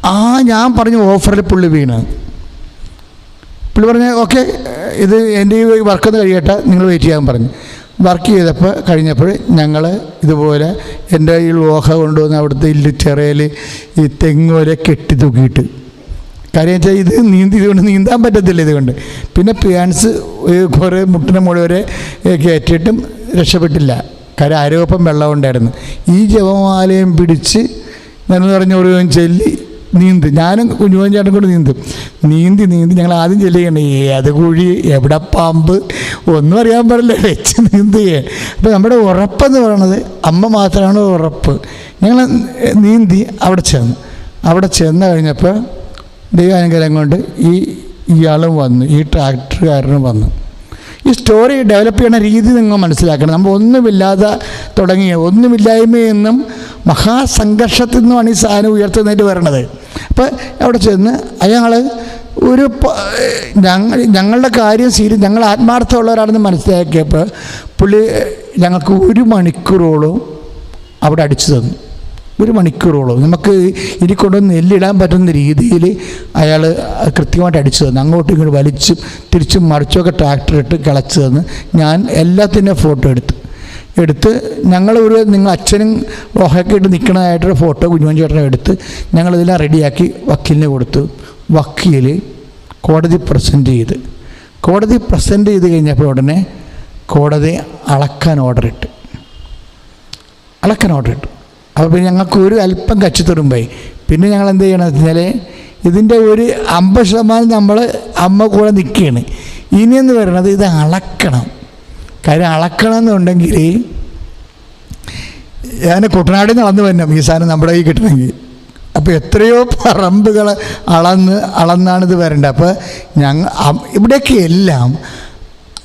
ആ ഞാൻ പറഞ്ഞ ഓഫറിൽ പുള്ളി വീണ്. പുള്ളി പറഞ്ഞ ഓക്കെ ഇത് എന്റെ ഈ വർക്കൊന്ന് കഴിയട്ടെ. നിങ്ങൾ വെയിറ്റ് ചെയ്യാൻ പറഞ്ഞു. വർക്ക് ചെയ്തപ്പോൾ കഴിഞ്ഞപ്പോൾ ഞങ്ങൾ ഇതുപോലെ എന്റെ ഈ ലോഹ കൊണ്ടുവന്ന് അവിടുത്തെ ഇല്ല് ചെറിയൽ ഈ തെങ്ങ് വരെ കെട്ടി തൂക്കിയിട്ട്. കാര്യം വെച്ചാൽ ഇത് നീന്തി ഇതുകൊണ്ട് നീന്താൻ പറ്റത്തില്ല ഇതുകൊണ്ട്. പിന്നെ പിയാൻസ് കുറേ മുട്ടിന് മുകളിൽ വരെ കയറ്റിയിട്ടും രക്ഷപ്പെട്ടില്ല. കാര്യം ആരോപ്പം വെള്ളം ഉണ്ടായിരുന്നു ഈ ജപമാലയും പിടിച്ച് ഞാൻ പറഞ്ഞു ഒരു ചെല്ലി നീന്ത്. ഞാനും കുഞ്ഞുമോൻ ചേട്ടൻ കൂടെ നീന്തും. നീന്തി നീന്തി ഞങ്ങൾ ആദ്യം ചെല്ലുകയാണ് ഏത് കുഴി എവിടെ പാമ്പ്? ഒന്നും അറിയാൻ പാടില്ല. വെച്ച് നീന്തുകയാണ് അപ്പോൾ നമ്മുടെ ഉറപ്പെന്ന് പറയണത് അമ്മ മാത്രമാണ് ഉറപ്പ്. ഞങ്ങൾ നീന്തി അവിടെ ചെന്ന്. അവിടെ ചെന്ന് കഴിഞ്ഞപ്പോൾ ദൈവാനുഗ്രഹം കൊണ്ട് ഈ ഇയാളും വന്നു. ഈ ട്രാക്ടറുകാരനും വന്നു. ഈ സ്റ്റോറി ഡെവലപ്പ് ചെയ്യണ രീതി നിങ്ങൾ മനസ്സിലാക്കണം. നമ്മൾ ഒന്നുമില്ലാതെ തുടങ്ങിയ ഒന്നുമില്ലായ്മയെന്നും മഹാസംഘർഷത്തിൽ നിന്നുമാണ് ഈ സാധനം ഉയർത്തുന്നതിന് വരണത് അപ്പോൾ അവിടെ ചെന്ന് അയാൾ ഒരു ഞങ്ങൾ ഞങ്ങളുടെ കാര്യം സീരി ഞങ്ങൾ ആത്മാർത്ഥമുള്ളവരാണെന്ന് മനസ്സിലാക്കിയപ്പോൾ പുള്ളി ഞങ്ങൾക്ക് ഒരു മണിക്കൂറോളം അവിടെ അടിച്ചു തന്നു. ഒരു മണിക്കൂറോളം. നമുക്ക് ഇനി കൊണ്ടുവന്ന് നെല്ലിടാൻ പറ്റുന്ന രീതിയിൽ അയാൾ കൃത്യമായിട്ട് അടിച്ചു തന്നു. അങ്ങോട്ടും ഇങ്ങോട്ടും വലിച്ചും തിരിച്ചും മറിച്ചുമൊക്കെ ട്രാക്ടർ ഇട്ട് കിളച്ചു തന്ന്. ഞാൻ എല്ലാത്തിന്റെ ഫോട്ടോ എടുത്തു. എടുത്ത് ഞങ്ങൾ ഒരു നിങ്ങൾ അച്ഛനും ഓഹയൊക്കെ ഇട്ട് നിൽക്കണതായിട്ടൊരു ഫോട്ടോ കുഞ്ഞുമൻ ചേട്ടനെ എടുത്ത് ഞങ്ങളിതെല്ലാം റെഡിയാക്കി വക്കീലിനെ കൊടുത്തു. വക്കീൽ കോടതി പ്രസന്റ് ചെയ്ത്. കോടതി പ്രസന്റ് ചെയ്ത് കഴിഞ്ഞപ്പോൾ ഉടനെ കോടതി അളക്കാൻ ഓർഡർ ഇട്ട്. അളക്കാൻ ഓർഡർ ഇട്ടു. അപ്പോൾ പിന്നെ ഞങ്ങൾക്ക് ഒരു അല്പം കച്ചിത്തുറുമ്പായി പിന്നെ ഞങ്ങൾ എന്ത് ചെയ്യണമെന്ന് വെച്ചാൽ ഇതിന്റെ ഒരു അമ്പത് ശതമാനം നമ്മൾ അമ്മ കൂടെ നിൽക്കുകയാണ്. ഇനിയെന്ന് പറയുന്നത് ഇത് അളക്കണം. കാര്യം അളക്കണം എന്നുണ്ടെങ്കിൽ ഞാൻ കുട്ടനാടിൽ നിന്ന് അളന്ന് വരണം ഈ സാധനം നമ്മുടെ കയ്യിൽ കിട്ടണമെങ്കിൽ. അപ്പോൾ എത്രയോ പറമ്പുകൾ അളന്ന് അളന്നാണിത് വരേണ്ടത്. അപ്പോൾ ഞങ്ങൾ ഇവിടെയൊക്കെ എല്ലാം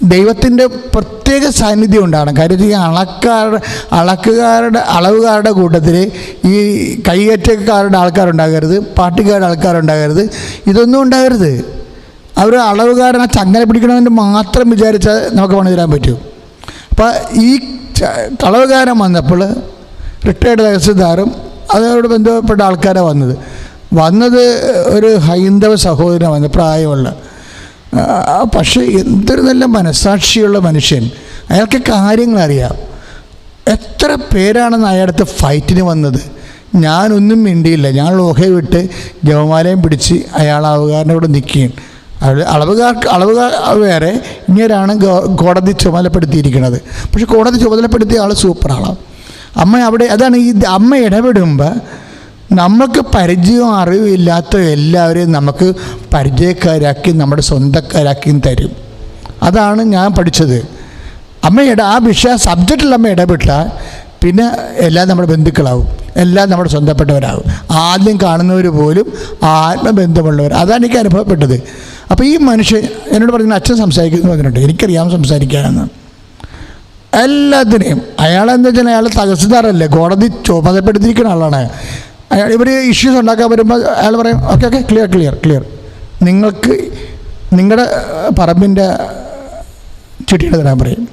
ദൈവത്തിന്റെ പ്രത്യേക സാന്നിധ്യം ഉണ്ടാകണം. കാര്യം ഈ അളക്കാരുടെ അളക്കുകാരുടെ അളവുകാരുടെ കൂട്ടത്തിൽ ഈ കൈയേറ്റക്കാരുടെ ആൾക്കാരുണ്ടാകരുത് പാർട്ടിക്കാരുടെ ആൾക്കാരുണ്ടാകരുത് ഇതൊന്നും ഉണ്ടാകരുത്. അവർ അളവുകാരനെ ചങ്ങല പിടിക്കണമെന്ന് മാത്രം വിചാരിച്ചാൽ നമുക്ക് പണി തരാൻ പറ്റൂ. അപ്പോൾ ഈ കളവുകാരൻ വന്നപ്പോൾ റിട്ടയർഡ് തഹസിൽദാറും അതോട് ബന്ധപ്പെട്ട ആൾക്കാരാണ് വന്നത്. വന്നത് ഒരു ഹൈന്ദവ സഹോദരൻ വന്ന് പ്രായമുള്ള. പക്ഷേ എന്തൊരു നല്ല മനസാക്ഷിയുള്ള മനുഷ്യൻ. അയാൾക്ക് കാര്യങ്ങൾ അറിയാം എത്ര പേരാണെന്ന് അയാളടുത്ത് ഫൈറ്റിന് വന്നത്. ഞാനൊന്നും മിണ്ടിയില്ല. ഞാൻ ലോഹയെ വിട്ട് ജവമാലയം പിടിച്ച് അയാൾ ആവുകാരനോട് നിൽക്കുകയും അയാൾ അളവുകാർക്ക് അളവുകാർ വേറെ ഇങ്ങനെയാണ് കോടതി ചുമതലപ്പെടുത്തിയിരിക്കുന്നത്. പക്ഷെ കോടതി ചുമതലപ്പെടുത്തിയ ആൾ സൂപ്പർ ആളാണ് അമ്മ അവിടെ അതാണ് ഈ അമ്മ ഇടപെടുമ്പോൾ നമുക്ക് പരിചയവും അറിവും ഇല്ലാത്ത എല്ലാവരെയും നമുക്ക് പരിചയക്കാരാക്കി നമ്മുടെ സ്വന്തക്കാരാക്കിയും തരും. അതാണ് ഞാൻ പഠിച്ചത്. അമ്മ ഇട ആ വിഷയ സബ്ജക്റ്റിൽ അമ്മ ഇടപെട്ടാൽ പിന്നെ എല്ലാം നമ്മുടെ ബന്ധുക്കളാവും. എല്ലാം നമ്മുടെ സ്വന്തപ്പെട്ടവരാകും ആദ്യം കാണുന്നവർ പോലും ആത്മബന്ധമുള്ളവർ അതാണ് എനിക്ക് അനുഭവപ്പെട്ടത്. അപ്പോൾ ഈ മനുഷ്യൻ എന്നോട് പറയുന്ന അച്ഛൻ സംസാരിക്കുന്നു പറഞ്ഞിട്ടുണ്ട്. എനിക്കറിയാം സംസാരിക്കാനെന്ന്. എല്ലാത്തിനെയും. അയാളെന്താ വെച്ചാൽ അയാൾ തഹസിൽദാറല്ലേ? കോടതി ചുമതലപ്പെടുത്തിയിരിക്കുന്ന ആളാണ്. അയാൾ ഇവർ ഇഷ്യൂസ് ഉണ്ടാക്കാൻ വരുമ്പോൾ അയാൾ പറയും okay okay clear clear clear നിങ്ങൾക്ക് നിങ്ങളുടെ പറമ്പിന്റെ ചീട്ടിട്ട് തരാൻ പറയും.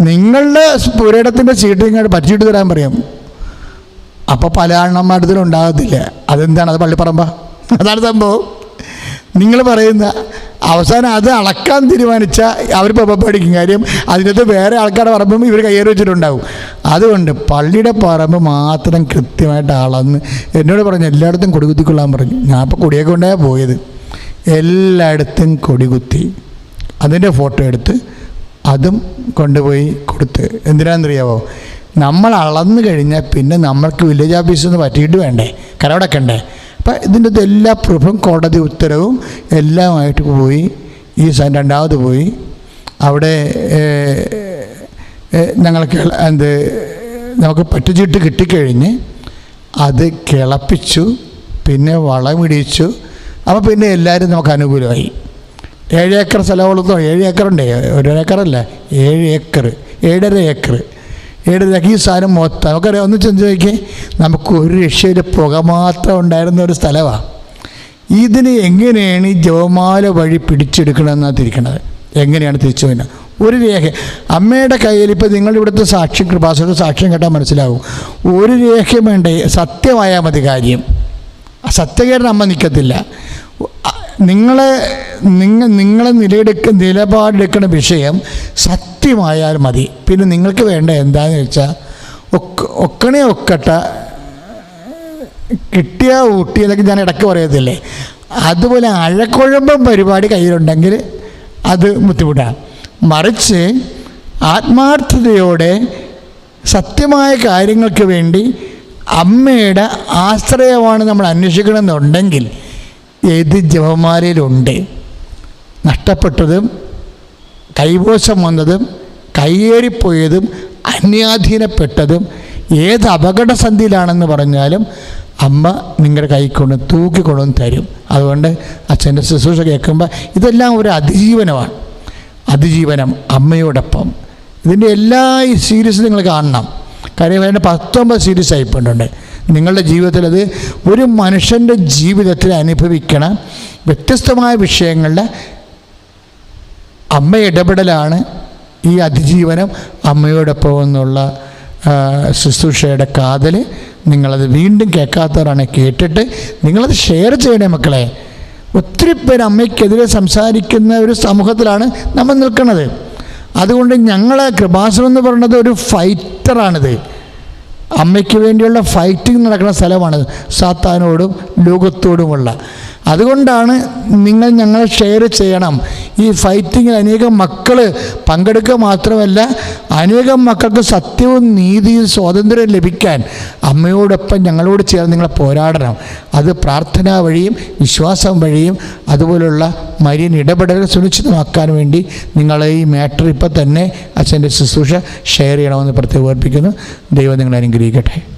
നിങ്ങളുടെ പുരയിടത്തിന്റെ ചീട്ട് നിങ്ങൾ പറ്റിയിട്ട് തരാൻ പറയും. അപ്പോൾ പല അണ്ണന്മാരുടെ ഉണ്ടാകത്തില്ല അതെന്താണ്? അത് പള്ളിപ്പറമ്പ? അതാണ് സംഭവം. നിങ്ങൾ പറയുന്ന അവസാനം അത് അളക്കാൻ തീരുമാനിച്ച അവർ പഠിക്കും. കാര്യം അതിനകത്ത് വേറെ ആൾക്കാരുടെ പറമ്പും ഇവർ കയ്യേറി വെച്ചിട്ടുണ്ടാവും. അതുകൊണ്ട് പള്ളിയുടെ പറമ്പ് മാത്രം കൃത്യമായിട്ട് അളന്ന് എന്നോട് പറഞ്ഞു എല്ലായിടത്തും കൊടികുത്തിക്കൊള്ളാൻ പറഞ്ഞു. ഞാൻ ഇപ്പോൾ കൊടിയൊക്കെ കൊണ്ടാണ് പോയത്. എല്ലായിടത്തും കൊടികുത്തി. അതിന്റെ ഫോട്ടോ എടുത്ത് അതും കൊണ്ടുപോയി കൊടുത്ത്. എന്തിനാണെന്നറിയാവോ? നമ്മൾ അളന്നു കഴിഞ്ഞാൽ പിന്നെ നമ്മൾക്ക് വില്ലേജ് ഓഫീസിൽ നിന്ന് പറ്റിയിട്ട് വേണ്ടേ? കരവടക്കണ്ടേ? അപ്പം ഇതിന്റെ എല്ലാ പ്രൂഫും കോടതി ഉത്തരവും എല്ലാമായിട്ട് പോയി ഈ രണ്ടാമത് പോയി. അവിടെ ഞങ്ങൾക്ക് എന്ത് നമുക്ക് പറ്റുചീട്ട് കിട്ടിക്കഴിഞ്ഞ് അത് കിളപ്പിച്ചു പിന്നെ വളമിടിച്ചു. അപ്പോൾ പിന്നെ എല്ലാവരും നമുക്ക് അനുകൂലമായി. ഏഴ് ഏക്കർ സ്ഥലമുള്ളതോ? ഏഴ് ഏക്കറുണ്ടേ? ഒരു ഏഴ് ഏക്കർ ഏഴര ഏക്കർ ഏഴര രഹീസാനും മൊത്തം? നമുക്കറിയാം. ഒന്ന് ചെന്ന് ചോദിക്കേ. നമുക്ക് ഒരു രക്ഷയിൽ പുക മാത്രം ഉണ്ടായിരുന്ന ഒരു സ്ഥലമാണ് ഇതിന് എങ്ങനെയാണ് ഈ ജവമാല വഴി പിടിച്ചെടുക്കണമെന്നാണ് തിരിക്കണത്? എങ്ങനെയാണ് തിരിച്ചു വരുന്നത് ഒരു രേഖ. അമ്മയുടെ കയ്യിൽ ഇപ്പോൾ നിങ്ങളുടെ ഇവിടുത്തെ സാക്ഷി കൃപാസയുടെ സാക്ഷ്യം കേട്ടാൽ മനസ്സിലാവും. ഒരു രേഖ വേണ്ടേ? സത്യമായാൽ മതി കാര്യം. സത്യകേരൻ അമ്മ നിൽക്കത്തില്ല നിങ്ങളെ നിങ്ങൾ നിങ്ങളെ നിലയെടുക്ക നിലപാടെടുക്കുന്ന വിഷയം സത്യമായാൽ മതി. പിന്നെ നിങ്ങൾക്ക് വേണ്ട എന്താണെന്ന് വെച്ചാൽ ഒക്ക ഒക്കണേ ഒക്കട്ട കിട്ടിയ ഊട്ടി എന്നൊക്കെ ഞാൻ ഇടയ്ക്ക് പറയത്തില്ലേ? അതുപോലെ അഴക്കുഴമ്പം പരിപാടി കയ്യിലുണ്ടെങ്കിൽ അത് ബുദ്ധിമുട്ടാണ് മറിച്ച് ആത്മാർത്ഥതയോടെ സത്യമായ കാര്യങ്ങൾക്ക് വേണ്ടി അമ്മയുടെ ആശ്രയമാണ് നമ്മൾ അന്വേഷിക്കണമെന്നുണ്ടെങ്കിൽ ഏത് ജപമാലയിലുണ്ട്? നഷ്ടപ്പെട്ടതും കൈവശം വന്നതും കയ്യേറിപ്പോയതും അന്യാധീനപ്പെട്ടതും ഏത് അപകടസന്ധിയിലാണെന്ന് പറഞ്ഞാലും അമ്മ നിങ്ങളുടെ കൈക്കൊണ്ട് തൂക്കിക്കൊണ്ടുവന്ന് തരും. അതുകൊണ്ട് അച്ഛന്റെ ശുശ്രൂഷ കേൾക്കുമ്പോൾ ഇതെല്ലാം ഒരു അതിജീവനമാണ്. അതിജീവനം അമ്മയോടൊപ്പം. ഇതിന്റെ എല്ലാ ഈ സീരീസ് നിങ്ങൾ കാണണം. കാര്യം അതിന്റെ പത്തൊമ്പത് സീരീസ് ആയിപ്പോയിട്ടുണ്ട്. നിങ്ങളുടെ ജീവിതത്തിൽ അത് ഒരു മനുഷ്യന്റെ ജീവിതത്തിൽ അനുഭവിക്കണ വ്യത്യസ്തമായ വിഷയങ്ങളുടെ അമ്മ ഇടപെടലാണ് ഈ അതിജീവനം അമ്മയോടൊപ്പം എന്നുള്ള ശുശ്രൂഷയുടെ കാതൽ നിങ്ങളത് വീണ്ടും കേൾക്കാത്തവരാണ് കേട്ടിട്ട് നിങ്ങളത് ഷെയർ ചെയ്യണേ മക്കളെ. ഒത്തിരി പേര് അമ്മയ്ക്കെതിരെ സംസാരിക്കുന്ന ഒരു സമൂഹത്തിലാണ് നമ്മൾ നിൽക്കുന്നത് അതുകൊണ്ട് ഞങ്ങളെ കൃപാസനം എന്ന് പറയുന്നത് ഒരു ഫൈറ്ററാണിത് അമ്മയ്ക്ക് വേണ്ടിയുള്ള ഫൈറ്റിംഗ് നടക്കുന്ന സ്ഥലമാണ് സാത്താനോടും ലോകത്തോടുമുള്ള. അതുകൊണ്ടാണ് നിങ്ങൾ ഞങ്ങളെ ഷെയർ ചെയ്യണം. ഈ ഫൈറ്റിങ്ങിൽ അനേകം മക്കൾ പങ്കെടുക്കുക മാത്രമല്ല അനേകം മക്കൾക്ക് സത്യവും നീതിയും സ്വാതന്ത്ര്യവും ലഭിക്കാൻ അമ്മയോടൊപ്പം ഞങ്ങളോട് ചേർന്ന് നിങ്ങളെ പോരാടണം. അത് പ്രാർത്ഥന വഴിയും വിശ്വാസം വഴിയും അതുപോലുള്ള മരിയൻ ഇടപെടൽ സുനിശ്ചിതമാക്കാൻ വേണ്ടി നിങ്ങളെ ഈ മാറ്റർ ഇപ്പം തന്നെ അച്ഛന്റെ ശുശ്രൂഷ ഷെയർ ചെയ്യണമെന്ന് പ്രത്യേകം ഓർപ്പിക്കുന്നു. ദൈവം നിങ്ങളെ അനുഗ്രഹിക്കട്ടെ.